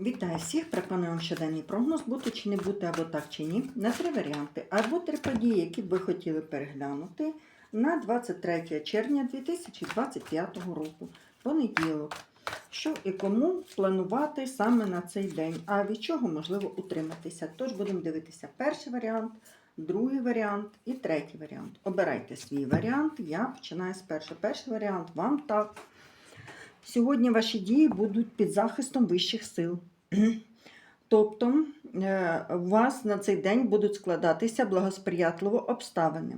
Вітаю всіх! Пропоную вам щоденний прогноз, бути чи не бути, або так чи ні, на три варіанти, або три події, які б ви хотіли переглянути на 23 червня 2025 року, понеділок. Що і кому планувати саме на цей день, а від чого можливо утриматися. Тож будемо дивитися перший варіант, другий варіант і третій варіант. Обирайте свій варіант. Я починаю з першого. Перший варіант вам так. Сьогодні ваші дії будуть під захистом вищих сил. Тобто е, у вас на цей день будуть складатися благосприятливо обставини.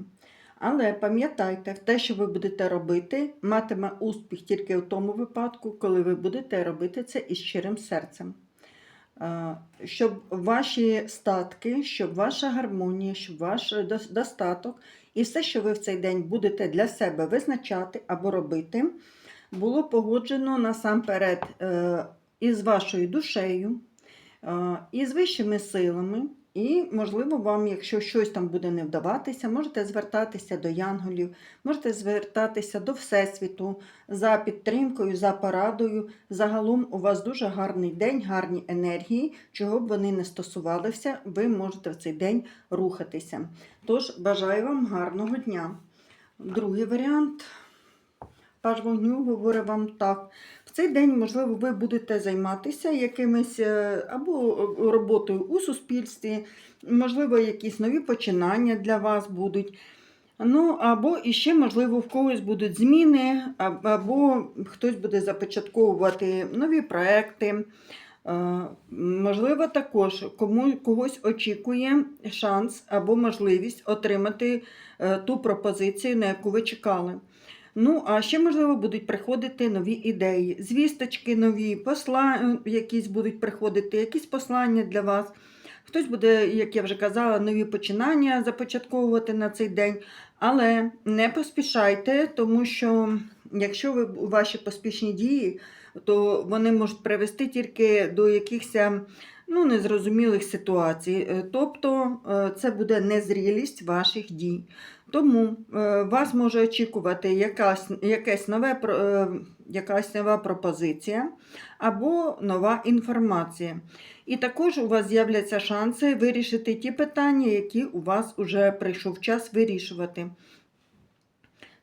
Але пам'ятайте, те, що ви будете робити, матиме успіх тільки в тому випадку, коли ви будете робити це із щирим серцем. Е, Щоб ваші статки, щоб ваша гармонія, щоб ваш достаток і все, що ви в цей день будете для себе визначати або робити, було погоджено насамперед е, із вашою душею, е, із вищими силами. І, можливо, вам, якщо щось там буде не вдаватися, можете звертатися до янголів, можете звертатися до Всесвіту за підтримкою, за порадою. Загалом у вас дуже гарний день, гарні енергії, чого б вони не стосувалися, ви можете в цей день рухатися. Тож, бажаю вам гарного дня. Другий варіант. Паж вогню говорить вам так. В цей день, можливо, ви будете займатися якимись е, або роботою у суспільстві, можливо, якісь нові починання для вас будуть. Ну, або іще, можливо, в когось будуть зміни, або хтось буде започатковувати нові проекти. Е, Можливо, також кому, когось очікує шанс або можливість отримати е, ту пропозицію, на яку ви чекали. Ну, а ще, можливо, будуть приходити нові ідеї, звісточки нові, посла... якісь будуть приходити, якісь послання для вас. Хтось буде, як я вже казала, нові починання започатковувати на цей день. Але не поспішайте, тому що якщо ви ваші поспішні дії, то вони можуть привести тільки до якихось ну, незрозумілих ситуацій. Е, Тобто е, це буде незрілість ваших дій. Тому е, вас може очікувати якась, якась, нове, якась нова пропозиція або нова інформація. І також у вас з'являться шанси вирішити ті питання, які у вас вже прийшов час вирішувати.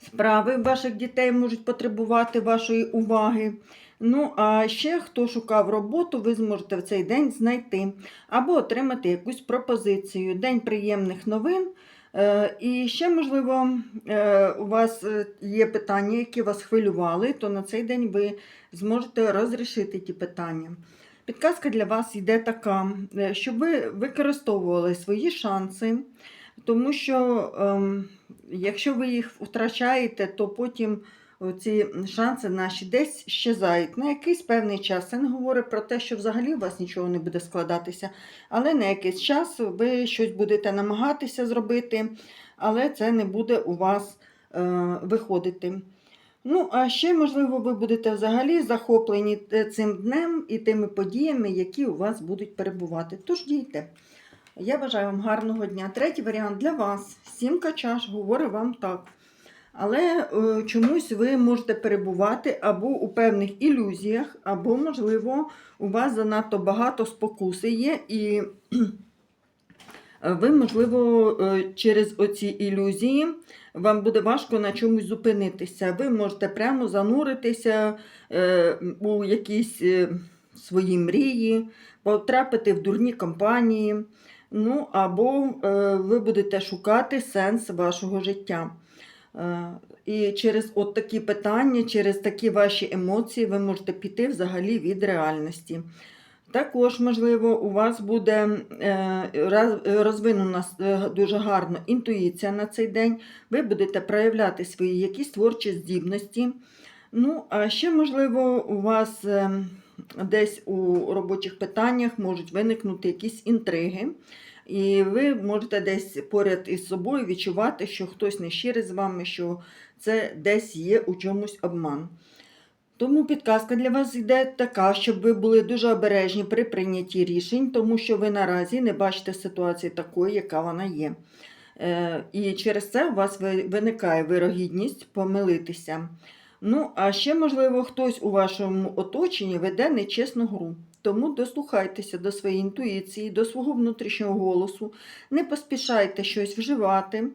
Справи ваших дітей можуть потребувати вашої уваги. Ну, а ще хто шукав роботу, ви зможете в цей день знайти або отримати якусь пропозицію. День приємних новин. Е, І ще, можливо, е, у вас е, є питання, які вас хвилювали, то на цей день ви зможете розрішити ті питання. Підказка для вас йде така, щоб ви використовували свої шанси, тому що ем, якщо ви їх втрачаєте, то потім ці шанси наші десь щезають на якийсь певний час. Це не говорить про те, що взагалі у вас нічого не буде складатися, але на якийсь час ви щось будете намагатися зробити, але це не буде у вас е, виходити. Ну, а ще, можливо, ви будете взагалі захоплені цим днем і тими подіями, які у вас будуть перебувати. Тож дійте. Я бажаю вам гарного дня. Третій варіант для вас. Сімка чаш говорить вам так. Але е, чомусь ви можете перебувати або у певних ілюзіях, або, можливо, у вас занадто багато спокуси є, і ви, можливо, е, через оці ілюзії вам буде важко на чомусь зупинитися. Ви можете прямо зануритися е, у якісь свої мрії, потрапити в дурні компанії. Ну, або е, ви будете шукати сенс вашого життя. Е, І через от такі питання, через такі ваші емоції ви можете піти взагалі від реальності. Також, можливо, у вас буде е, розвинена дуже гарно інтуїція на цей день. Ви будете проявляти свої якісь творчі здібності. Ну, а ще, можливо, у вас десь у робочих питаннях можуть виникнути якісь інтриги. І ви можете десь поряд із собою відчувати, що хтось не щирий з вами, що це десь є у чомусь обман. Тому підказка для вас йде така, щоб ви були дуже обережні при прийнятті рішень, тому що ви наразі не бачите ситуації такої, яка вона є. Е, І через це у вас виникає вирогідність помилитися. Ну, а ще, можливо, хтось у вашому оточенні веде нечесну гру. Тому дослухайтеся до своєї інтуїції, до свого внутрішнього голосу, не поспішайте щось вживати,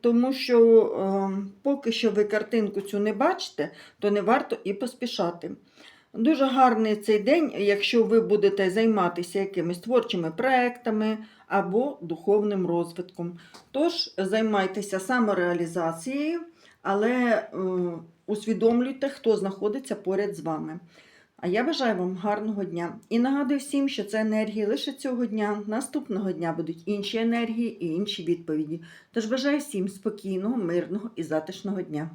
тому що е, поки що ви картинку цю не бачите, то не варто і поспішати. Дуже гарний цей день, якщо ви будете займатися якимись творчими проектами або духовним розвитком. Тож займайтеся самореалізацією, але усвідомлюйте, хто знаходиться поряд з вами. А я бажаю вам гарного дня і нагадую всім, що це енергії лише цього дня. Наступного дня будуть інші енергії і інші відповіді. Тож бажаю всім спокійного, мирного і затишного дня.